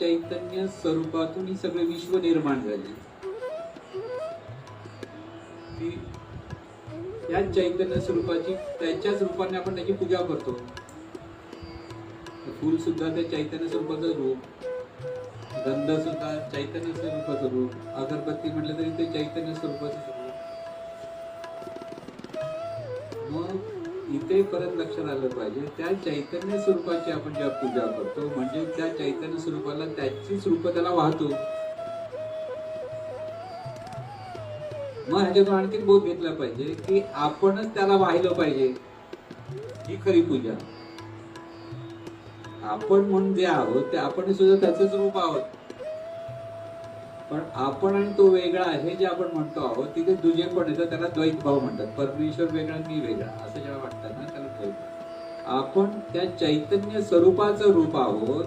चैतन्य स्वरूपातून ही सगळे विश्व निर्माण झाले. या चैतन्य स्वरूपाची त्याच्याच रूपाने आपण त्याची पूजा करतो. फूल सुद्धा त्या चैतन्य स्वरूपाचं रूप गंध सुद्धा चैतन्य स्वरूपाचं रूप अगरबत्ती म्हटलं तरी ते चैतन्य स्वरूपाचं रूप. मग इथे परत लक्षात आलं पाहिजे. त्या चैतन्य स्वरूपाची आपण जेव्हा पूजा करतो म्हणजे त्या चैतन्य स्वरूपाला त्याचीच रूप त्याला वाहतो मग ह्याच्यातून आणखी बोध घेतला पाहिजे की आपणच त्याला वाहिलं पाहिजे. ही खरी पूजा. आपण म्हणून जे आहोत ते आपण सुद्धा त्याचंच रूप आहोत. पण आपण आणि तो वेगळा आहे जे आपण म्हणतो आहोत तिथे दुजे पण येतं त्याला द्वैत भाव म्हणतात. परमेश्वर वेगळा मी वेगळा असं जेव्हा वाटतं ना त्याला द्वैत आपण त्या चैतन्य स्वरूपाचं रूप आहोत